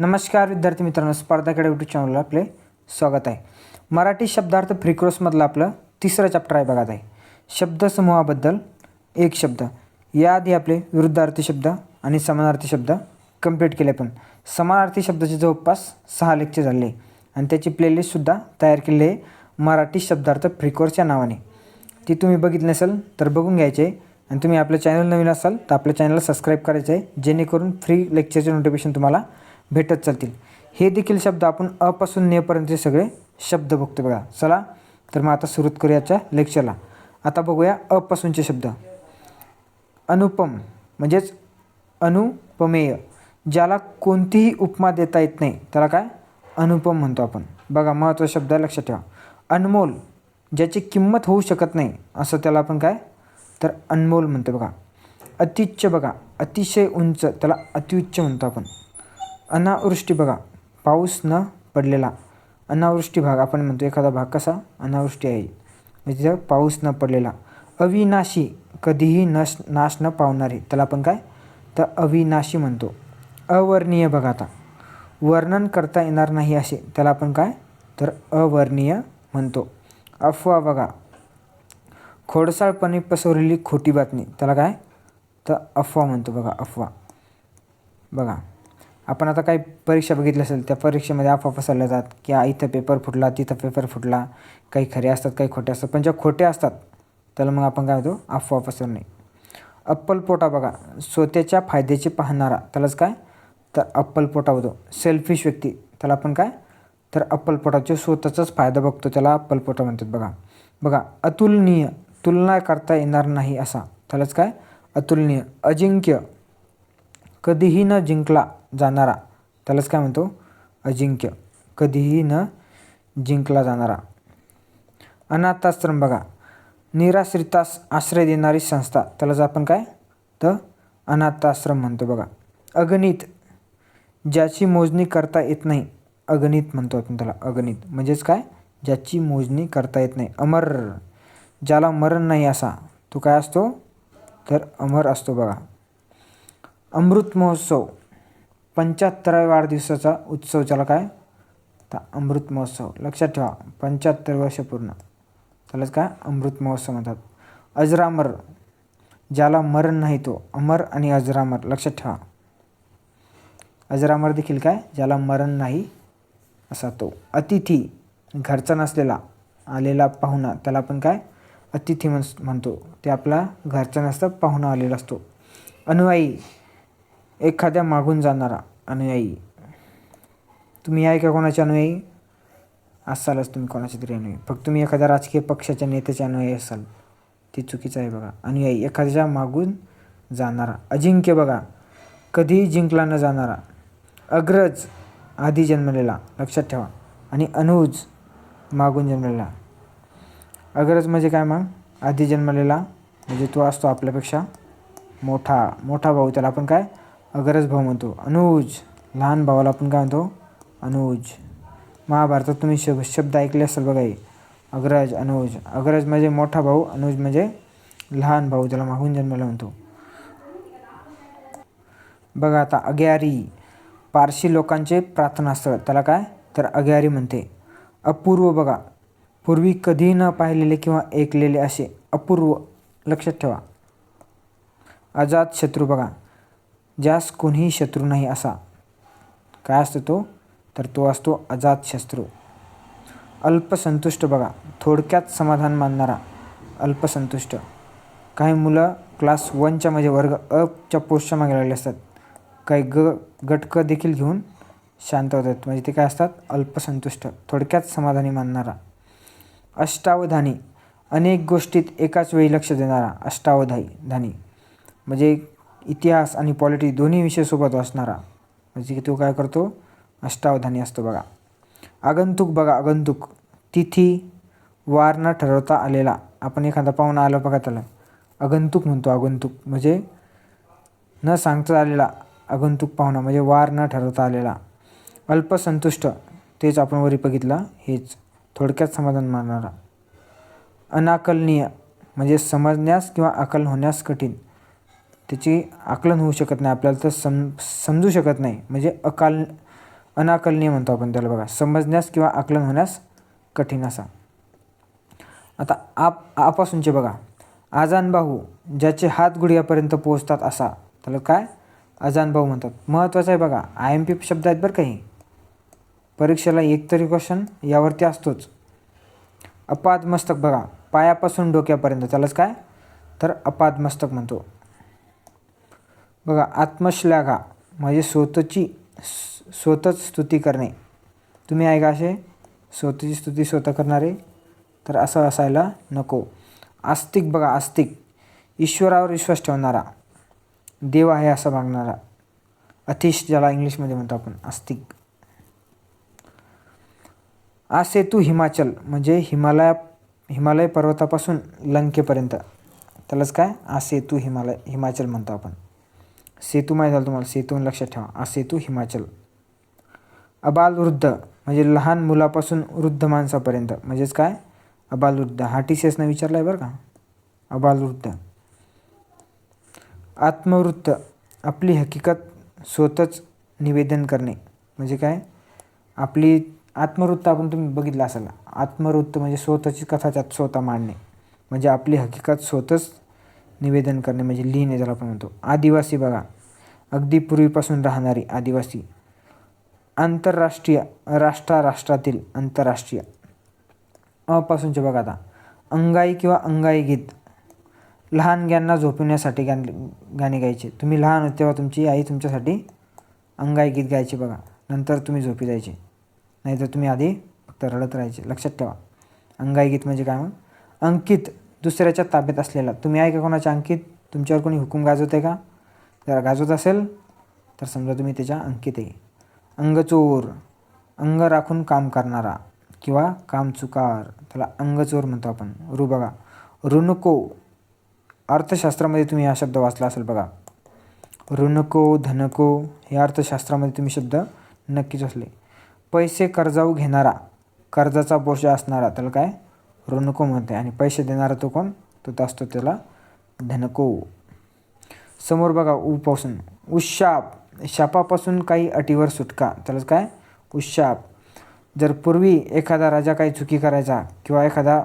नमस्कार विद्यार्थी मित्रांनो. स्पर्धाकडे यूट्यूब चॅनलला आपले स्वागत आहे. मराठी शब्दार्थ फ्रिक्रोसमधलं आपलं तिसरं चॅप्टर आहे बघा आहे शब्दसमूहाबद्दल एक शब्द. याआधी आपले विरुद्धार्थी शब्द आणि समानार्थी शब्द कंप्लीट केले पण. समानार्थी शब्दाचे जवळपास सहा लेक्चर झाले. आणि त्याची प्लेलिस्टसुद्धा तयार केलेली आहे मराठी शब्दार्थ फ्रिकोरच्या या नावाने. ती तुम्ही बघितली नसेल तर बघून घ्यायचे आहे. आणि तुम्ही आपलं चॅनल नवीन असाल तर आपल्या चॅनलला सबस्क्राईब करायचं आहे. जेणेकरून फ्री लेक्चरचे नोटिफिकेशन तुम्हाला भेटत चालतील. हे देखील शब्द आपण अपासून नेपर्यंतचे सगळे शब्द बघतो बघा. चला तर मग आता सुरुवात करूयाच्या लेक्चरला आता बघूया अपासूनचे शब्द. अनुपम म्हणजेच अनुपमेय ज्याला कोणतीही उपमा देता येत नाही त्याला काय? अनुपम म्हणतो आपण. बघा महत्त्वाचा शब्द आहे लक्षात ठेवा. अनमोल ज्याची किंमत होऊ शकत नाही असं त्याला आपण काय? तर अनमोल म्हणतो बघा. अत्युच्च बघा अतिशय उंच त्याला अतिउच्च म्हणतो आपण. अनावृष्टी बघा. पाऊस न पडलेला अनावृष्टी भाग. आपण म्हणतो एखादा भाग कसा? अनावृष्टी आहे. म्हणजे पाऊस न पडलेला. अविनाशी कधीही नश नाश न पावणारे. त्याला आपण काय? तर अविनाशी म्हणतो. अवर्णीय बघा आता. वर्णन करता येणार नाही असे. त्याला आपण काय? तर अवर्णीय म्हणतो. अफवा बघा. खोडसाळपणे पसरलेली खोटी बातमी. त्याला काय? तर अफवा म्हणतो बघा. अफवा. बघा. आपण आता काही परीक्षा बघितल्या असेल त्या परीक्षेमध्ये अफवा पसरल्या जातात की इथं पेपर फुटला तिथं पेपर फुटला. काही खरे असतात काही खोटे असतात. पण ज्या खोटे असतात त्याला मग आपण काय होतो अफवा पसरणे अप्पलपोटा बघा. स्वतःच्या फायद्याचे पाहणारा त्यालाच काय? तर अप्पलपोटा होतो. सेल्फिश व्यक्ती त्याला आपण काय? तर अप्पलपोटाचे स्वतःचाच फायदा बघतो त्याला अप्पलपोटा म्हणतात बघा. बघा अतुलनीय तुलना करता येणार नाही असा. त्यालाच काय? अतुलनीय. अजिंक्य. कधीही न जिंकला जाणारा. त्यालाच काय म्हणतो? अजिंक्य. कधीही न जिंकला जाणारा. अनाथाश्रम बघा. निराश्रितास आश्रय देणारी संस्था. त्यालाच आपण काय? तर अनाथाश्रम म्हणतो बघा. अगणित. ज्याची मोजणी करता येत नाही. अगणित म्हणतो आपण त्याला. अगणित. म्हणजेच काय? ज्याची मोजणी करता येत नाही. अमर. ज्याला मरण नाही असा तो काय असतो? तर अमर असतो बघा. अमृत महोत्सव. पंच्याहत्तराव्या वाढदिवसाचा उत्सव त्याला काय? तर अमृत महोत्सव. लक्षात ठेवा पंच्याहत्तर वर्ष पूर्ण. त्यालाच काय? अमृत महोत्सव म्हणतात. अजरामर ज्याला मरण नाही तो अमर आणि अजरामर लक्षात ठेवा. अजरामर देखील काय? ज्याला मरण नाही असा तो. अतिथी घरचा नसलेला आलेला पाहुणा त्याला आपण काय? अतिथी म्हण म्हणतो. ते आपला घरचा नसता पाहुणा आलेला असतो. अनुयायी एखाद्या मागून जाणारा अनुयायी. तुम्ही आहे का कोणाच्या अनुयायी? असालच तुम्ही कोणाचे तरी अनुयायी. फक्त तुम्ही एखाद्या राजकीय पक्षाच्या नेत्याचे अनुयायी असाल. ते चुकीचं आहे बघा. अनुयायी. एखाद्याच्या मागून जाणारा. अजिंक्य बघा. कधीही जिंकला न जाणारा. अग्रज आधी जन्मलेला. लक्षात ठेवा. आणि अनुज मागून जन्मलेला. अग्रज म्हणजे काय मग आधी जन्मलेला. म्हणजे तो असतो आपल्यापेक्षा मोठा. मोठा भाऊ. त्याला आपण काय? अग्रज भाऊ म्हणतो अनुज लहान भावाला आपण काय म्हणतो? अनुज. महाभारतात तुम्ही शब शब्द ऐकले असेल बघा हे अग्रज अनुज. अग्रज म्हणजे मोठा भाऊ अनुज म्हणजे लहान भाऊ त्याला मागून जन्माला म्हणतो. बघा आता अग्यारी. पारशी लोकांचे प्रार्थनास्थळ त्याला काय? तर अग्यारी म्हणते. अपूर्व बघा. पूर्वी कधी न पाहिलेले किंवा ऐकलेले असे अपूर्व लक्षात ठेवा. अजात शत्रू बघा. ज्यास कोणीही शत्रू नाही असा. काय असतो तो? तर तो असतो अजात शत्रू. अल्पसंतुष्ट बघा. थोडक्यात समाधान मानणारा अल्पसंतुष्ट. काही मुलं क्लास वनच्या म्हणजे वर्ग अच्या पोस्टच्या मागे लागले असतात. काही ग गटकं देखील घेऊन शांत होतात. म्हणजे ते काय असतात? अल्पसंतुष्ट. थोडक्यात समाधानी मानणारा. अष्टावधानी. अनेक गोष्टीत एकाच वेळी लक्ष देणारा अष्टावधाई धानी म्हणजे इतिहास आणि पॉलिटी दोन्ही विषयसोबत असणारा. म्हणजे की तो काय करतो? अष्टावधानी असतो बघा. आगंतुक बघा आगंतुक. तिथी वार न ठरवता आलेला. आपण एखादा पाहुणा आला बघा त्याला. आगंतुक म्हणतो आगंतुक. म्हणजे न सांगता आलेला आगंतुक पाहुणा. म्हणजे वार न ठरवता आलेला. अल्पसंतुष्ट. तेच आपण वरी बघितलं. हेच. थोडक्यात समाधान मानणारा. अनाकलनीय. म्हणजे समजण्यास किंवा अकल होण्यास कठीण. त्याची आकलन होऊ शकत नाही आपल्याला तर सम समजू शकत नाही. म्हणजे अकाल अनाकलनीय म्हणतो आपण त्याला बघा. समजण्यास किंवा आकलन होण्यास कठीण असा. आता आप आपासूनचे बघा. आजानबाहू ज्याचे हात गुडघ्यापर्यंत पोहोचतात असा. त्याला काय? अजानबाहू म्हणतात. महत्त्वाचं आहे बघा. आय एम पी शब्द आहेत बरं काही परीक्षेला एक तरी क्वेश्चन यावरती असतोच. अपाद मस्तक बघा. पायापासून डोक्यापर्यंत. त्यालाच काय? तर अपाद मस्तक म्हणतो. बघा आत्मश्लाघा म्हणजे स्वतःची स्वतःच स्तुती करणे. तुम्ही आहे का असे? स्वतःची स्तुती स्वतः करणारे? तर असं असायला नको. आस्तिक बघा आस्तिक. ईश्वरावर विश्वास ठेवणारा. देव आहे असं मागणारा. अतिश ज्याला इंग्लिशमध्ये म्हणतो आपण आस्तिक. आ सेतू हिमाचल म्हणजे हिमालया हिमालय पर्वतापासून लंकेपर्यंत. त्यालाच काय? आ सेतू हिमालय हिमाचल म्हणतो आपण. सेतू माहीत झालं तुम्हाला? सेतून लक्षात ठेवा. सेतू हिमाचल. अबालवृद्ध म्हणजे लहान मुलापासून वृद्ध माणसापर्यंत. म्हणजेच काय? अबाल वृद्ध. हा टी सी एसनं विचारला आहे बरं का? अबालवृद्ध आत्मवृत्त. आपली हकीकत स्वतःच निवेदन करणे. म्हणजे काय? आपली आत्मवृत्त आपण तुम्ही बघितलं असाल. आत्मवृत्त म्हणजे स्वतःची कथा त्यात स्वतः मांडणे. म्हणजे आपली हकीकत स्वतःच निवेदन करणे म्हणजे लिहिणे ज्याला आपण म्हणतो. आदिवासी बघा. अगदी पूर्वीपासून राहणारी आदिवासी. आंतरराष्ट्रीय राष्ट्रा राष्ट्रातील आंतरराष्ट्रीय. अपासूनचे बघा आता. अंगाई किंवा अंगाई गीत. लहान ग्यांना झोपवण्यासाठी गाण गाणे गायचे. तुम्ही लहान होते तेव्हा तुमची आई तुमच्यासाठी अंगाई गीत गायचे बघा. नंतर तुम्ही झोपी जायचे. नाहीतर तुम्ही आधी फक्त रडत राहायचे. लक्षात ठेवा. अंगाई गीत म्हणजे काय मग? अंकित. दुसऱ्याच्या ताब्यात असलेला. तुम्ही आहे का कोणाच्या अंकित? तुमच्यावर कोणी हुकूम गाजवत आहे का? जरा गाजवत असेल तर समजा तुम्ही त्याच्या अंकित आहे. अंगचोर. अंग राखून काम करणारा किंवा काम चुकार. त्याला अंगचोर म्हणतो आपण. रु बघा. ऋणको. अर्थशास्त्रामध्ये तुम्ही हा शब्द वाचला असेल बघा. ऋणको धनको हे अर्थशास्त्रामध्ये तुम्ही शब्द नक्कीच असले पैसे कर्जाऊ घेणारा कर्जाचा बोजा असणारा त्याला काय? ऋणको म्हणते आणि पैसे देणारा तो कोण? तो असतो त्याला धनको समोर बघा उपासून उशाप शापापासून काही अटीवर सुटका. त्याला काय? उशाप जर पूर्वी एखादा राजा काही चुकी करायचा किंवा एखादा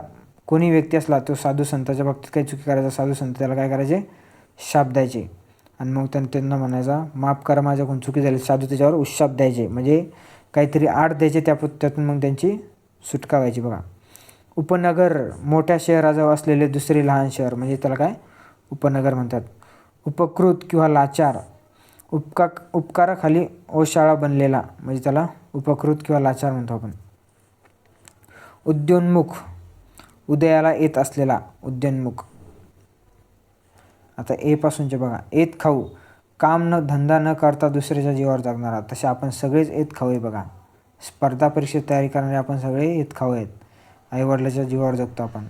कोणी व्यक्ती असला तो साधू संताच्या बाबतीत काही चुकी करायचा साधू संत त्याला काय करायचे? शाप द्यायचे. आणि मग त्यांना त्यांना म्हणायचा माफ करा माझ्याकडून चुकी झाली. साधू त्याच्यावर उशाप द्यायचे. म्हणजे काहीतरी आड द्यायचे त्या त्यातून मग त्यांची सुटका व्हायची बघा. उपनगर मोठ्या शहराजवळ असलेले दुसरे लहान शहर म्हणजे त्याला काय? उपनगर म्हणतात. उपकृत किंवा लाचार. उपका उपकाराखाली ओशाळा बनलेला म्हणजे त्याला उपकृत किंवा लाचार म्हणतो आपण. उद्योन्मुख. उदयाला येत असलेला उद्योन्मुख. आता ए पासूनचे बघा. येत खाऊ. काम न धंदा न करता दुसऱ्याच्या जीवावर जगणारा. तसे आपण सगळेच येत खाऊ आहे बघा. स्पर्धा परीक्षेत तयारी करणारे आपण सगळे येत खाऊ आहेत. आईवडिलाच्या जीवावर जगतो आपण.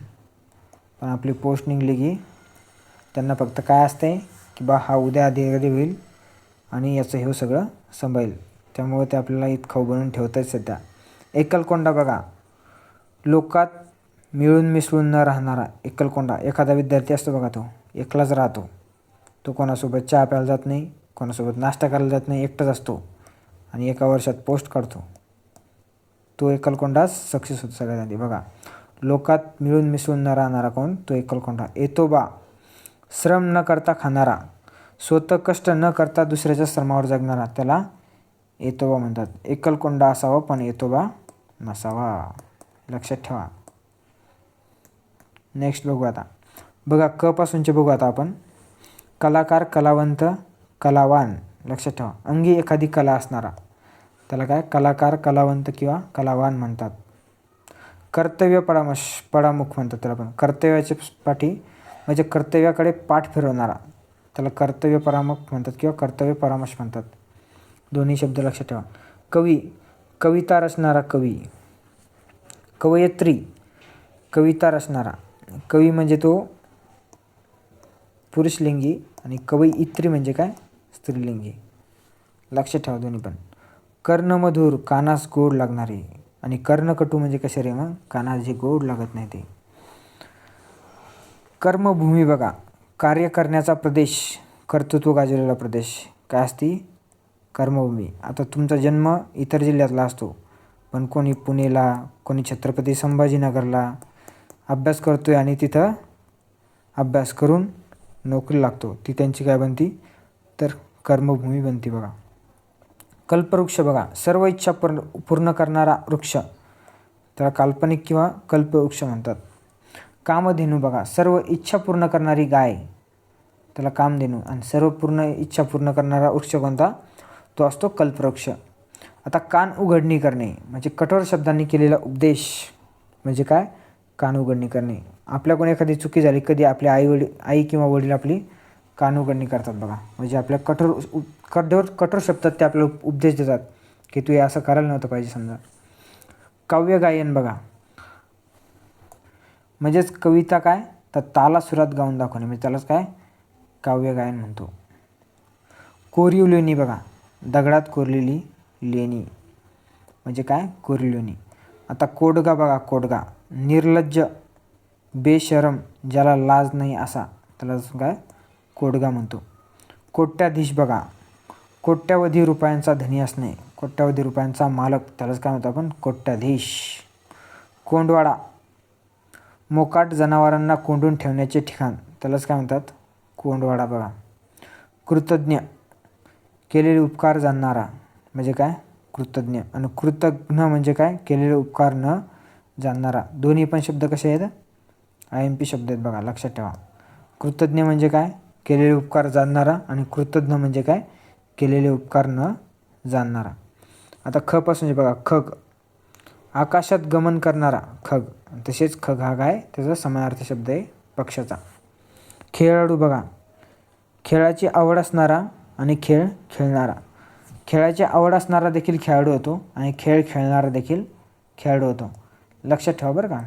पण आपली पोस्ट निघली की त्यांना फक्त काय असते की बा हा उद्या अधिकारी होईल आणि याचं हे सगळं संभाळेल त्यामुळे ते आपल्याला इतकं खाऊ बनवून ठेवत आहेत सध्या. एकलकोंडा बघा. लोकात मिळून मिसळून न राहणारा एकलकोंडा. एखादा विद्यार्थी असतो बघा तो. एकलाच राहतो. तो कोणासोबत चहा प्यायला जात नाही कोणासोबत नाश्ता करायला जात नाही एकटाच असतो आणि एका वर्षात पोस्ट काढतो. तो एकलकोंडाच सक्सेस होतो सगळ्यात आधी बघा लोकात मिळून मिसळून न राहणारा कोण? तो एकलकोंडा येतो बा. श्रम न करता खाणारा. स्वतः कष्ट न करता दुसऱ्याच्या श्रमावर जगणारा. त्याला येतोबा म्हणतात. एकलकोंडा असावा पण येतोबा नसावा. लक्षात ठेवा. नेक्स्ट बघू आता. बघा क पासूनचे बघू आता आपण. कलाकार कलावंत कलावान. लक्षात ठेवा. अंगी एखादी कला असणारा. त्याला काय? कलाकार कलावंत किंवा कलावान म्हणतात. कर्तव्य परामश परामुख म्हणतात त्याला पण. कर्तव्याच्या पाठी म्हणजे कर्तव्याकडे पाठ फिरवणारा. त्याला कर्तव्य परामुख म्हणतात किंवा कर्तव्य परामर्श म्हणतात. दोन्ही शब्द लक्षात ठेवा. कवी कविता रचणारा कवी. कवयत्री कविता रचणारा. कवी म्हणजे तो पुरुषलिंगी आणि कवयित्री इत्री म्हणजे काय? स्त्रीलिंगी. लक्षात ठेवा दोन्ही पण. कर्णमधूर कानास गोड लागणारे. आणि कर्णकटू म्हणजे कसे रे मग? कानास जे गोड लागत नाही ते. कर्मभूमी बघा. कार्य करण्याचा प्रदेश कर्तृत्व गाजवलेला प्रदेश. काय असती? कर्मभूमी. आता तुमचा जन्म इतर जिल्ह्यातला असतो. पण कोणी पुणेला कोणी छत्रपती संभाजीनगरला अभ्यास करतो आहे आणि तिथं अभ्यास करून नोकरी लागतो. ती त्यांची काय बनती? तर कर्मभूमी बनती बघा. कल्पवृक्ष बघा. सर्व इच्छा पूर्ण पूर्ण करणारा वृक्ष. त्याला काल्पनिक किंवा कल्पवृक्ष म्हणतात. कामधेनू बघा. सर्व इच्छा पूर्ण करणारी गाय. त्याला कामधेनू. आणि सर्व पूर्ण इच्छा पूर्ण करणारा वृक्ष कोणता? तो असतो कल्पवृक्ष. आता कान उघडणी करणे म्हणजे कठोर शब्दांनी केलेला उपदेश म्हणजे काय? कान उघडणी करणे. आपल्या एखादी चुकी झाली कधी आपल्या आई वडील आई किंवा वडील आपली कान करतात बघा. म्हणजे आपल्या कठोर उ- कठोर कठोर शब्दात ते आपल्याला उपदेश देतात की तू हे असं करायला नव्हतं पाहिजे समजा. काव्य गायन बघा. म्हणजेच कविता काय? तर ताला सुरात गाऊन दाखवणे. म्हणजे त्यालाच काय? काव्य गायन म्हणतो. कोरीव लेणी बघा. दगडात कोरलेली लेणी. म्हणजे काय? कोरीव लेणी. आता कोडगा बघा कोडगा. निर्लज्ज बेशरम ज्याला लाज नाही असा. त्याला काय? कोडगा म्हणतो. कोट्याधीश बघा. कोट्यावधी रुपयांचा धनी असणे कोट्यावधी रुपयांचा मालक त्यालाच काय म्हणतो आपण? कोट्याधीश कोंडवाडा. मोकाट जनावरांना कोंडून ठेवण्याचे ठिकाण त्यालाच काय म्हणतात? कोंडवाडा बघा. कृतज्ञ. केलेले उपकार जाणणारा म्हणजे काय? कृतज्ञ. आणि कृतज्ञ म्हणजे काय? केलेले उपकार न जाणणारा. दोन्ही पण शब्द कसे आहेत? आय एम पी शब्द आहेत बघा लक्षात ठेवा. कृतज्ञ म्हणजे काय? केलेले उपकार जाणणारा आणि कृतज्ञ म्हणजे काय? केलेले उपकार न जाणणारा. आता ख पासून बघा खग. आकाशात गमन करणारा खग. तसेच खग हा काय? त्याचा समानार्थी शब्द आहे पक्षाचा खेळाडू बघा. खेळाची आवड असणारा आणि खेळ खेळणारा. खेळाची आवड असणारा देखील खेळाडू होतो आणि खेळ खेळणारा देखील खेळाडू होतो. लक्षात ठेवा बरं का.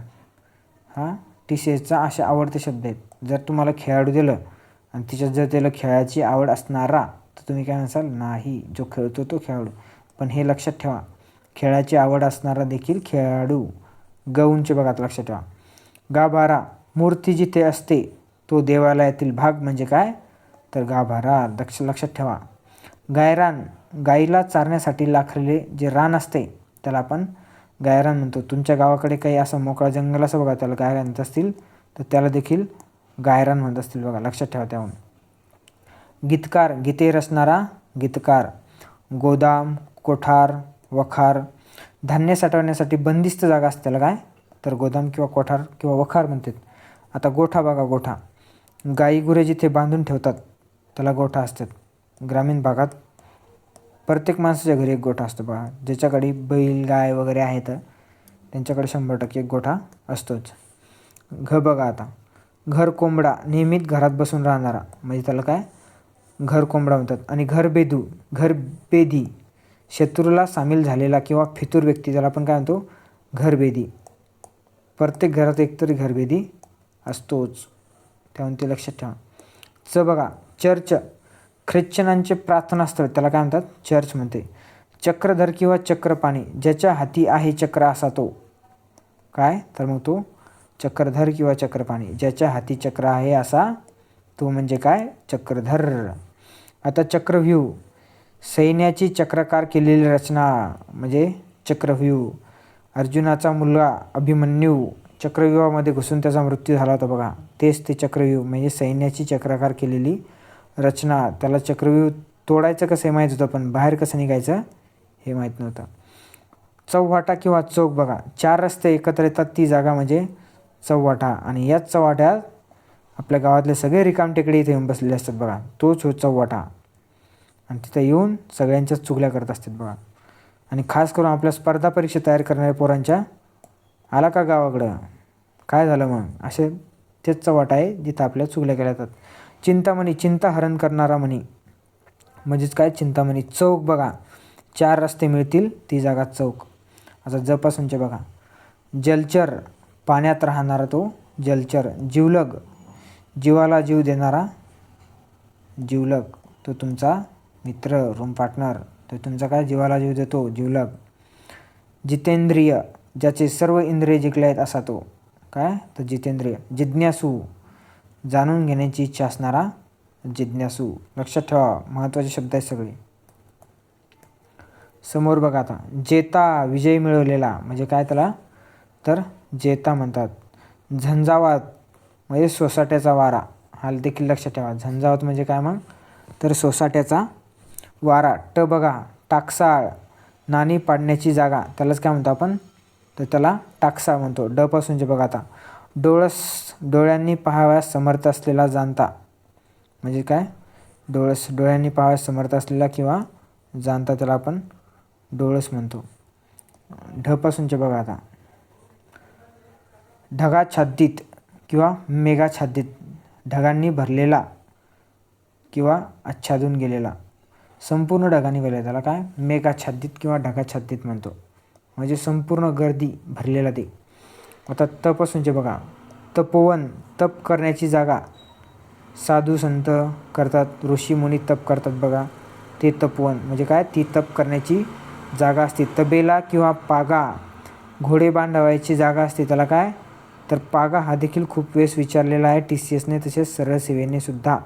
हा टी सी एसचा असे आवडते शब्द आहेत. जर तुम्हाला खेळाडू दिलं आणि तिच्यात जर त्याला खेळाची आवड असणारा तर तुम्ही काय म्हणसाल नाही जो खेळतो तो खेळाडू. पण हे लक्षात ठेवा खेळाची आवड असणारा देखील खेळाडू गौंचे बघा लक्षात ठेवा. गाभारा मूर्ती जिथे असते तो देवालयातील भाग म्हणजे काय? तर गाभारा दक्ष लक्षात ठेवा. गायरान गाईला चारण्यासाठी लाखलेले जे रान असते त्याला आपण गायरान म्हणतो. तुमच्या गावाकडे काही असं मोकळा जंगल असं बघा त्याला गायरान असतील तर त्याला देखील गायरान म्हणत असतील बघा लक्षात ठेवा त्याहून. गीतकार गीते रचणारा गीतकार गोदाम कोठार वखार धान्य साठवण्यासाठी बंदिस्त जागा असते त्याला काय? तर गोदाम किंवा कोठार किंवा वखार म्हणतात. आता गोठा बघा गोठा. गाई गुरे जिथे बांधून ठेवतात त्याला गोठा असतात. ग्रामीण भागात प्रत्येक माणसाच्या घरी एक गोठा असतो बघा. ज्याच्याकडे बैल गाय वगैरे आहेत त्यांच्याकडे शंभर टक्के एक गोठा असतोच. घ बघा आता. घर कोंबडा नेहमीच घरात बसून राहणारा. म्हणजे त्याला काय? घर कोंबडा म्हणतात. आणि घर बेदू घर बेदी शत्रूला सामील झालेला किंवा फितूर व्यक्ती त्याला आपण काय म्हणतो? घरबेदी प्रत्येक घरात एकतरी घरबेदी असतोच. त्याहून ते लक्षात ठेवा. च बघा चर्च ख्रिश्चनांचे प्रार्थनास्थळ त्याला काय म्हणतात? चर्च म्हणते. चक्रधर किंवा चक्रपाणी ज्याच्या हाती आहे चक्र असा तो. काय? तर मग तो चक्रधर किंवा चक्रपाणी ज्याच्या हाती चक्र आहे असा तो म्हणजे काय? चक्रधर. आता चक्रव्यूह सैन्याची चक्रकार केलेली रचना म्हणजे चक्रव्यूह. अर्जुनाचा मुलगा अभिमन्यू चक्रव्यूहामध्ये घुसून त्याचा मृत्यू झाला होता बघा. तेच ते चक्रव्यूह म्हणजे सैन्याची चक्राकार केलेली रचना. त्याला चक्रव्यूह तोडायचं कसं हे माहीत होतं पण बाहेर कसं निघायचं हे माहीत नव्हतं. चौवाटा किंवा चौक बघा. चार रस्ते एकत्र येतात ती जागा म्हणजे चव्हाटा. आणि याच चव्हाट्यात आपल्या गावातले सगळे रिकाम टेकडे इथे येऊन बसलेले असतात बघा. तोच हो चव्हाटा. आणि तिथं येऊन सगळ्यांच्याच चुगल्या करत असतात बघा. आणि खास करून आपल्या स्पर्धा परीक्षा तयार करणाऱ्या पोरांच्या आला का गावाकडं? काय झालं मग? असे तेच चव्हाट आहे जिथं आपल्या चुगल्या केल्या जातात. चिंतामणी चिंता हरण करणारा म्हणी. म्हणजेच काय? चिंतामणी चौक बघा. चार रस्ते मिळतील ती जागा चौक. आता जपासूनचे बघा. जलचर. पाण्यात राहणारा तो जलचर जिवलग. जीवाला जीव देणारा जिवलग. तो तुमचा मित्र रूम पार्टनर तो तुमचा काय? जीवाला जीव देतो जिवलग. जितेंद्रिय ज्याचे सर्व इंद्रिय जिंकले आहेत असा तो. काय? तर जितेंद्रिय. जिज्ञासू. जाणून घेण्याची इच्छा असणारा जिज्ञासू. लक्षात ठेवा महत्त्वाचे शब्द आहेत सगळे. समोर बघा आता. जेता विजय मिळवलेला. म्हणजे काय त्याला? तर जेता म्हणतात. झंझावात म्हणजे सोसाट्याचा वारा. हा देखील लक्षात ठेवा. झंझावात म्हणजे काय मग? तर सोसाट्याचा वारा. ट बघा टाकसाळ नाणी पाडण्याची जागा. त्यालाच काय म्हणतो आपण? तर त्याला टाकसाळ म्हणतो. डपासून जे बघा आता. डोळस डोळ्यांनी पाहाव्यास समर्थ असलेला जाणता. म्हणजे काय? डोळस डोळ्यांनी पाहाव्यास समर्थ असलेला किंवा जाणता त्याला आपण डोळस म्हणतो. ढपासूनचे बघा आता. ढगाच्छादित किंवा मेघाच्छादित ढगांनी भरलेला किंवा आच्छादून गेलेला. संपूर्ण ढगांनी भरलेला. त्याला काय? मेघाच्छादित किंवा ढगाच्छादित म्हणतो. म्हणजे संपूर्ण गर्दी भरलेला ते. आता तपासूनचे बघा. तपोवन तप करण्याची जागा साधू संत करतात. ऋषीमुनी तप करतात बघा. ते तपोवन. म्हणजे काय? ती तप करण्याची जागा असते. तबेला किंवा पागा. घोडे बांधवायची जागा असते. त्याला काय? तर पागा हा देखील खूप वेळेस विचारलेला आहे. टी सी एसने तसेच सरळ सेवेने सुद्धा.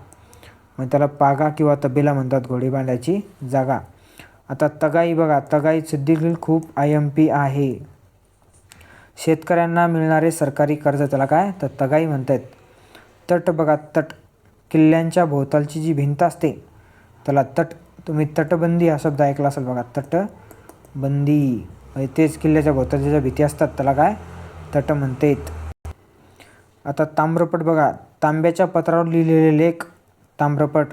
मग त्याला पागा किंवा तबेला म्हणतात घोडे बांधायची जागा. आता तगाई बघा तगाई देखील खूप आय एम पी आहे. शेतकऱ्यांना मिळणारे सरकारी कर्ज त्याला काय? तर तगाई म्हणतात तट बघा तट. किल्ल्यांच्या भोवतालची जी भिंत असते त्याला तट. तुम्ही तटबंदी हा शब्द ऐकला असेल बघा तटबंदी. म्हणजे तेच किल्ल्याच्या भोवतालच्या ज्या भीती असतात त्याला काय? तट म्हणतात आता ताम्रपट बघा. तांब्याच्या पत्रावर लिहिलेले लेख. ताम्रपट.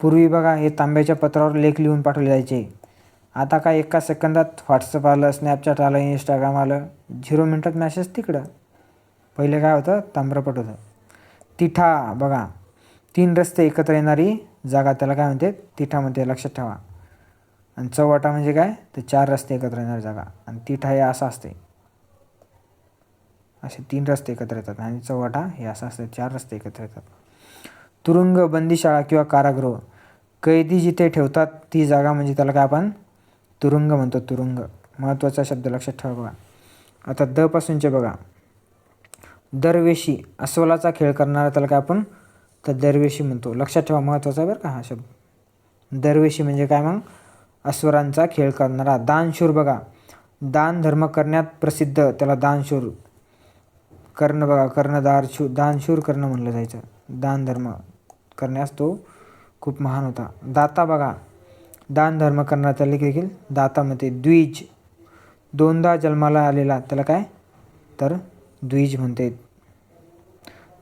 पूर्वी बघा हे तांब्याच्या पत्रावर लेख लिहून पाठवले जायचे. आता काय एका सेकंदात व्हॉट्सअप आलं स्नॅपचॅट आलं इंस्टाग्राम आलं. झिरो मिनटात मॅसेज तिकडं. पहिले काय होतं? ताम्रपट होतं. तिठा बघा. तीन रस्ते एकत्र येणारी जागा त्याला काय म्हणते तिठा म्हणते लक्षात ठेवा. आणि चौवाटा म्हणजे काय? तर चार रस्ते एकत्र येणारी जागा. आणि तिठा हे असं असते असे तीन रस्ते एकत्र येतात आणि चौवाटा हे असं असते चार रस्ते एकत्र येतात. तुरुंग बंदीशाळा किंवा कारागृह कैदी जिथे ठेवतात ती जागा म्हणजे त्याला काय आपण? तुरुंग म्हणतो तुरुंग. महत्त्वाचा शब्द लक्षात ठेवा बघा. आता द पासूनचे बघा. दरवेशी अस्वलाचा खेळ करणारा त्याला काय आपण? तर दरवेशी म्हणतो. लक्षात ठेवा महत्त्वाचा बरं का हा शब्द. दरवेशी म्हणजे काय मग? अस्वरांचा खेळ करणारा. दानशूर बघा. दान धर्म करण्यात प्रसिद्ध त्याला दानशूर कर्ण बघा कर्णदार शू दानशूर कर्ण म्हणलं जायचं. दानधर्म करण्यास तो खूप महान होता. दाता बघा दान धर्म करणारा देखील दाता म्हणते. द्विज दोनदा जन्माला आलेला त्याला काय? तर द्विज म्हणते.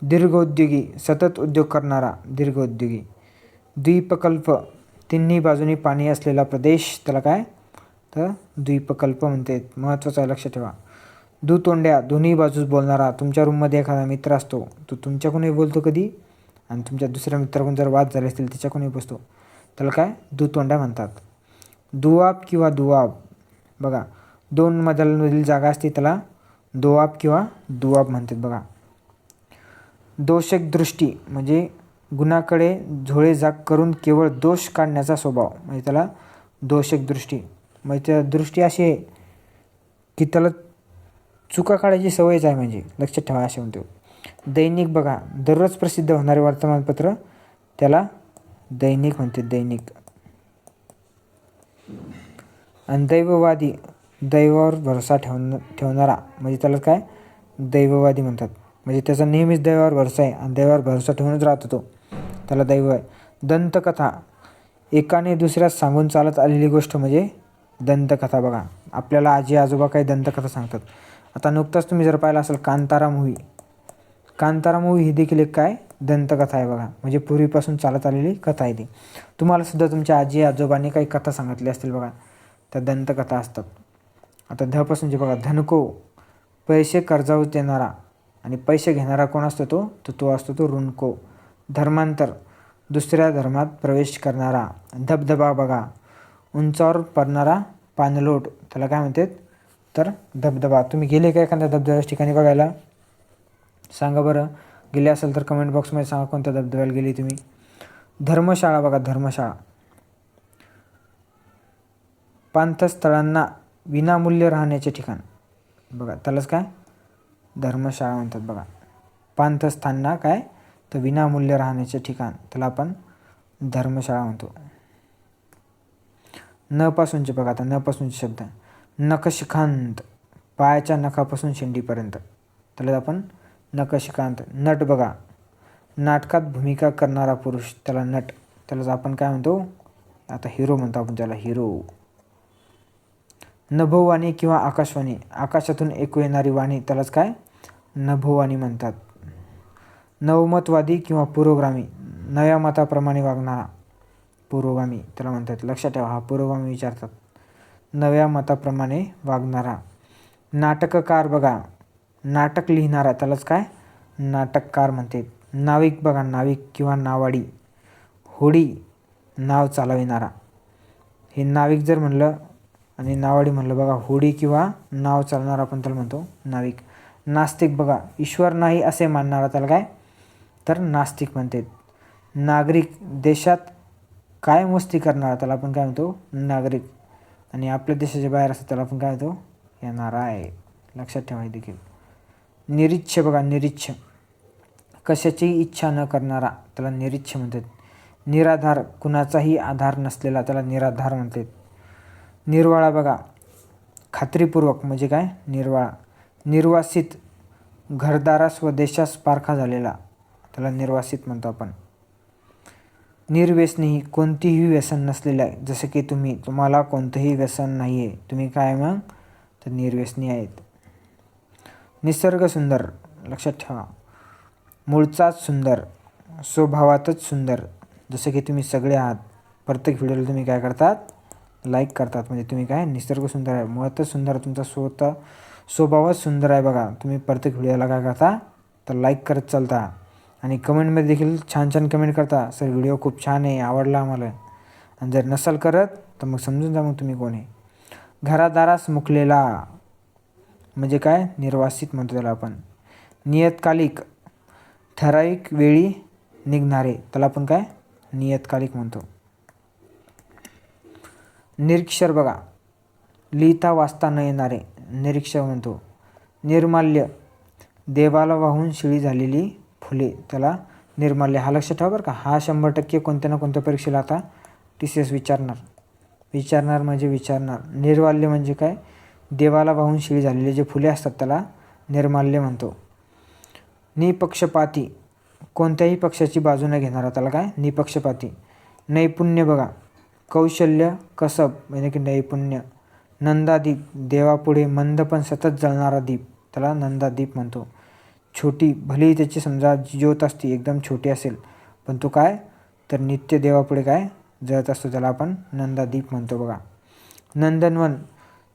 दीर्घोद्योगी सतत उद्योग करणारा दीर्घोद्योगी. द्वीपकल्प तिन्ही बाजूनी पाणी असलेला प्रदेश त्याला काय? तर द्वीपकल्प म्हणते. महत्त्वाचं आहे लक्षात ठेवा. दुतोंड्या दोन्ही बाजूस बोलणारा तुमच्या रूममध्ये एखादा मित्र असतो तो तुमच्याकडूनही बोलतो कधी? आणि तुमच्या दुसऱ्या मित्राकडून जर वाद झाले असतील त्याच्याकडूनही बसतो त्याला काय? दुतोंड्या म्हणतात. दुआब किंवा दुआब. बघा दोन मजल्यांमधील जागा असते त्याला दोआब किंवा दुआब म्हणतात बघा. दोषक दृष्टी म्हणजे गुणाकडे झोळे जाग करून केवळ दोष काढण्याचा स्वभाव म्हणजे त्याला दोषक दृष्टी म्हणजे त्या दृष्टी अशी आहे की त्याला चुका काढायची सवयच आहे म्हणजे. लक्षात ठेवा असे म्हणतो. दैनिक बघा दररोज प्रसिद्ध होणारे वर्तमानपत्र त्याला दैनिक म्हणते दैनिक. आणि दैववादी दैवावर भरोसा ठेवण ठेवणारा म्हणजे त्याला काय? दैववादी म्हणतात. म्हणजे त्याचा नेहमीच दैवावर भरोसा आहे आणि दैवावर भरोसा ठेवूनच राहतो तो. त्याला दैव आहे. दंतकथा. एकाने दुसऱ्यास सांगून चालत आलेली गोष्ट म्हणजे दंतकथा बघा. आपल्याला आजी आजोबा काही दंतकथा सांगतात. आता नुकताच तुम्ही जर पाहिला असेल कांतारा मूव्ही कांतारा मूव्ही ही देखील एक काय? दंतकथा आहे बघा. म्हणजे पूर्वीपासून चालत आलेली कथा आहे ती. तुम्हाला सुद्धा तुमच्या आजी आजोबांनी काही कथा सांगितली असतील बघा. त्या दंतकथा असतात. आता धपासून जे बघा धनको. पैसे कर्जावर देणारा आणि पैसे घेणारा कोण असतो तो? तर तो असतो तो ऋणको. धर्मांतर. दुसऱ्या धर्मात प्रवेश करणारा. धबधबा बघा. उंचावर पडणारा पाणलोट त्याला काय म्हणतात? तर धबधबा तुम्ही गेले का एखाद्या धबधब्याच्या ठिकाणी बघायला? सांगा बरं. गेले असेल तर कमेंट बॉक्समध्ये सांगा कोणत्या धबधब्याला गेली तुम्ही. धर्मशाळा बघा धर्मशाळा. पांथस्थळांना विनामूल्य राहण्याचे ठिकाण. बघा त्यालाच काय? धर्मशाळा म्हणतात बघा. पांथस्थांना काय? तर विनामूल्य राहण्याचे ठिकाण. त्याला आपण धर्मशाळा म्हणतो. न पासूनचे बघा आता न पासूनचे शब्द. नखशिखांत. पायाच्या नखापासून शेंडीपर्यंत. त्याला आपण नखशिखांत नट बघा. नाटकात भूमिका करणारा पुरुष त्याला नट. त्यालाच आपण काय म्हणतो? आता हिरो म्हणतो आपण त्याला हिरो नभोवाणी किंवा आकाशवाणी. आकाशातून ऐकू येणारी वाणी त्यालाच काय? नभोवाणी म्हणतात. नवमतवादी किंवा पुरोगामी. नव्या मताप्रमाणे वागणारा पुरोगामी. त्याला म्हणतात लक्षात ठेवा हा पुरोगामी विचारतात. नव्या मताप्रमाणे वागणारा. नाटककार बघा. नाटक लिहिणारा त्यालाच काय? नाटककार म्हणते. नाविक बघा नाविक किंवा नावाडी. होडी नाव चालविणारा. हे नाविक जर म्हणलं आणि नावाडी म्हणलं बघा होडी किंवा नाव चालणारा आपण त्याला म्हणतो नाविक. नास्तिक बघा. ईश्वर नाही असे मानणारा त्याला काय? तर नास्तिक म्हणते. नागरिक देशात काय मस्ती करणारा त्याला आपण काय म्हणतो? नागरिक. आणि आपल्या देशाच्या बाहेर असतं त्याला आपण काय तो येणारा आहे. लक्षात ठेवा देखील. निरीच्छ बघा निरीच्छ. कशाची इच्छा न करणारा त्याला निरीच्छ म्हणतात. निराधार कुणाचाही आधार नसलेला त्याला निराधार म्हणतात. निर्वाळा बघा. खात्रीपूर्वक म्हणजे काय? निर्वाळा. निर्वासित घरदारास व देशास पारखा झालेला त्याला निर्वासित म्हणतो आपण. निर्व्यसनी कोणतीही व्यसन नसलेलं आहे. जसं की तुम्ही तुम्हाला कोणतंही व्यसन नाही आहे तुम्ही काय मग? तर निर्व्यसनी आहेत. निसर्ग सुंदर लक्षात ठेवा. मूळचाच सुंदर स्वभावातच सुंदर. जसं की तुम्ही सगळे आहात. प्रत्येक व्हिडिओला तुम्ही काय करतात? लाईक करतात. म्हणजे तुम्ही काय? निसर्ग सुंदर आहे. मुळातच सुंदर तुमचा स्वतः स्वभावच सुंदर आहे बघा. तुम्ही प्रत्येक व्हिडिओला काय करता? तर लाईक करत चालता. आणि कमेंटमध्ये देखील छान छान कमेंट करता. सर व्हिडिओ खूप छान आहे आवडला आम्हाला. आणि जर नसाल करत तर मग समजून जा मग तुम्ही कोण. आहे घरादारास मुकलेला. म्हणजे काय? निर्वासित म्हणतो त्याला आपण. नियतकालिक. ठराविक वेळी निघणारे. त्याला आपण काय? नियतकालिक म्हणतो. निरीक्षर बघा. लिहिता वाचता न येणारे. निरीक्षर म्हणतो. निर्माल्य. देवाला वाहून शिळी झालेली फुले त्याला निर्माल्य. हा लक्षात ठेवा बरं का. हा शंभर टक्के कोणत्या ना कोणत्या परीक्षेला आता टी सी एस विचारणार. विचारणार म्हणजे विचारणार. निर्माल्य म्हणजे काय? देवाला वाहून शिळी झालेले जे फुले असतात त्याला निर्माल्य म्हणतो. निपक्षपाती. कोणत्याही पक्षाची बाजू न घेणारा त्याला काय? निपक्षपाती. नैपुण्य बघा. कौशल्य कसब म्हणजे की नैपुण्य. नंदादीप. देवापुढे मंद पण सतत जळणारा दीप. त्याला नंदादीप म्हणतो. छोटी भलेही त्याची समजा ज्योत असते एकदम छोटी असेल पण तो काय? तर नित्य देवापुढे काय? जळत असतो. त्याला आपण नंदादीप म्हणतो बघा. नंदनवन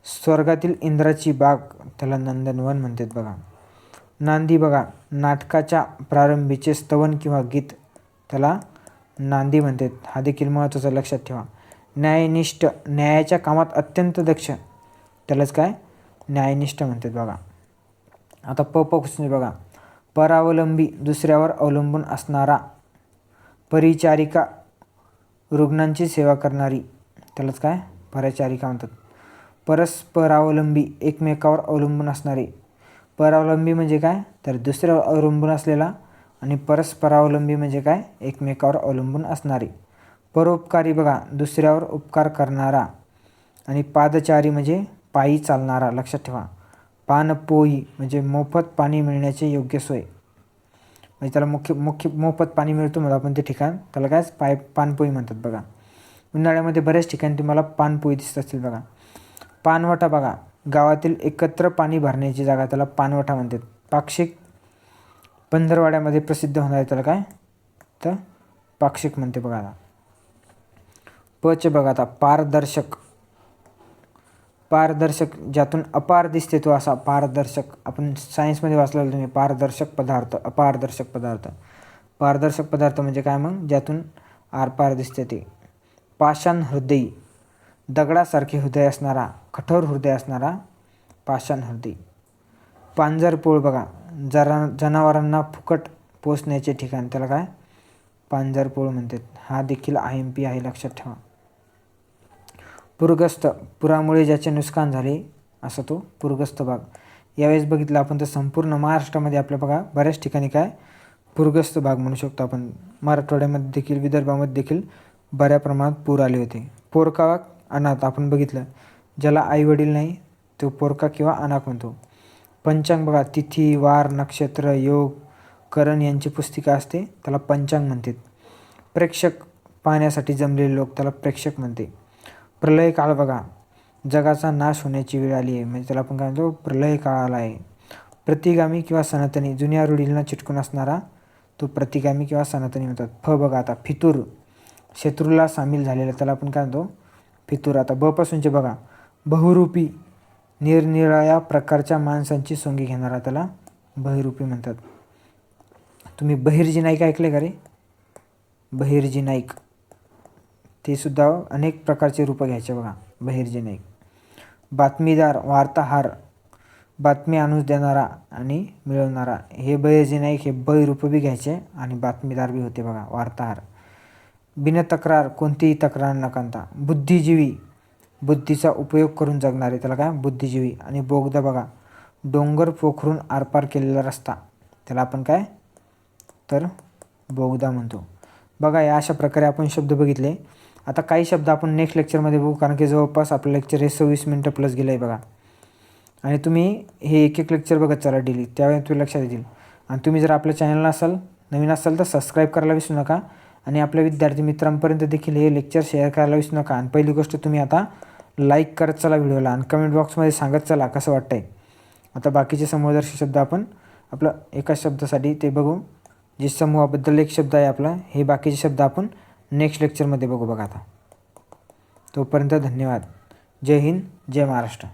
स्वर्गातील इंद्राची बाग त्याला नंदनवन म्हणतात बघा. नांदी बघा नाटकाच्या प्रारंभीचे स्तवन किंवा गीत त्याला नांदी म्हणतात. हा देखील महत्त्वाचा लक्षात ठेवा. न्यायनिष्ठ न्यायाच्या कामात अत्यंत दक्ष त्यालाच काय? न्यायनिष्ठ म्हणतात बघा. आता प प क्वेश्चन बघा. परावलंबी दुसऱ्यावर अवलंबून असणारा परिचारिका रुग्णांची सेवा करणारी त्यालाच काय? परिचारिका म्हणतात. परस्परावलंबी एकमेकावर अवलंबून असणारे. परावलंबी म्हणजे काय? तर दुसऱ्यावर अवलंबून असलेला आणि परस्परावलंबी म्हणजे काय? एकमेकावर अवलंबून असणारे. परोपकारी बघा दुसऱ्यावर उपकार करणारा आणि पादचारी म्हणजे पायी चालणारा लक्षात ठेवा. पानपोई म्हणजे मोफत पाणी मिळण्याची योग्य सोय. म्हणजे त्याला मुख्य मुख्य मोफत पाणी मिळतो म्हणजे आपण ते ठिकाण. त्याला काय? पाय पानपोई म्हणतात बघा. उन्हाळ्यामध्ये बऱ्याच ठिकाणी तुम्हाला पानपोई दिसत असतील बघा. पानवटा बघा. गावातील एकत्र पाणी भरण्याची जागा त्याला पानवटा म्हणतात. पाक्षिक पंधरवाड्यामध्ये प्रसिद्ध होणार आहे त्याला काय? तर पाक्षिक म्हणते बघा आता. पच बघा आता पारदर्शक. पारदर्शक ज्यातून अपार दिसते तो असा पारदर्शक. आपण सायन्समध्ये वाचलेलं तुम्ही पारदर्शक पदार्थ अपारदर्शक पदार्थ. पारदर्शक पदार्थ म्हणजे काय मग? ज्यातून आरपार दिसते ते. पाषाण हृदय. दगडासारखे हृदय असणारा कठोर हृदय असणारा पाषाण हृदय. पांजरपोळ बघा. जरा जनावरांना फुकट पोचण्याचे ठिकाण. त्याला काय? पांजरपोळ म्हणतात. हा देखील आय एम पी आहे लक्षात ठेवा. पूरग्रस्त पुरामुळे ज्याचे नुकसान झाले असा तो पूरग्रस्त भाग. यावेळेस बघितलं आपण तर संपूर्ण महाराष्ट्रामध्ये आपल्या बघा बऱ्याच ठिकाणी काय? पूरग्रस्त भाग म्हणू शकतो आपण. मराठवाड्यामध्ये देखील विदर्भामध्ये देखील बऱ्या प्रमाणात पूर आले होते. पोरका अनाथ आपण बघितलं. ज्याला आईवडील नाही तो पोरका किंवा अनाथ म्हणतो. पंचांग बघा तिथी वार नक्षत्र योग करण यांची पुस्तिका असते त्याला पंचांग म्हणतात. प्रेक्षक पाहण्यासाठी जमलेले लोक त्याला प्रेक्षक म्हणते. प्रलय काळ बघा. जगाचा नाश होण्याची वेळ आली आहे. म्हणजे त्याला आपण काय म्हणतो? प्रलय काळ आला आहे. प्रतिगामी किंवा सनातनी जुन्या रूढींना चिटकून असणारा तो प्रतिगामी किंवा सनातनी म्हणतात. फ बघा आता फितूर. शत्रूला सामील झालेला त्याला आपण काय म्हणतो? फितूर. आता ब पासूनचे बघा बहुरूपी निरनिराळ्या प्रकारच्या माणसांची सोंगी घेणारा त्याला बहिरूपी म्हणतात. तुम्ही बहिर्जी नाईक ऐकले का रे? बहिर्जी नाईक. ते सुद्धा अनेक प्रकारचे रूपं घ्यायचे बघा. बहिर्जी बातमीदार वार्ताहार बातमी आणून देणारा आणि मिळवणारा. हे बहिर्जी नाईक हे बै रूपं बी घ्यायचे आणि बातमीदार बी होते बघा वार्ताहार. बिनतक्रार कोणतीही तक्रार न करता. बुद्धिजीवी बुद्धीचा उपयोग करून जगणारे त्याला काय? बुद्धिजीवी. आणि बोगदा बघा डोंगर पोखरून आरपार केलेला रस्ता. त्याला आपण काय? तर बोगदा म्हणतो. बघा या अशा प्रकारे आपण शब्द बघितले. आता काही शब्द आपण नेक्स्ट लेक्चरमध्ये बघू कारण की जवळपास आपलं लेक्चर हे सव्वीस मिनटं प्लस गेलं आहे बघा. आणि तुम्ही हे एक एक लेक्चर बघत चला डेली त्यावेळी तुम्ही लक्षात येतील. आणि तुम्ही जर आपल्या चॅनलला असाल नवीन असाल तर सबस्क्राईब करायला विसरू नका. आणि आपल्या विद्यार्थी मित्रांपर्यंत देखील हे लेक्चर शेअर करायला विसरू नका. आणि पहिली गोष्ट तुम्ही आता लाईक करत चला व्हिडिओला आणि कमेंट बॉक्समध्ये सांगत चला कसं वाटतंय. आता बाकीचे समूहदर्शी शब्द आपण आपलं एका शब्दासाठी ते बघू. जे समूहाबद्दल एक शब्द आहे आपला हे बाकीचे शब्द आपण नेक्स्ट लेक्चरमध्ये बघू बघा आता. तोपर्यंत धन्यवाद. जय हिंद जय महाराष्ट्र.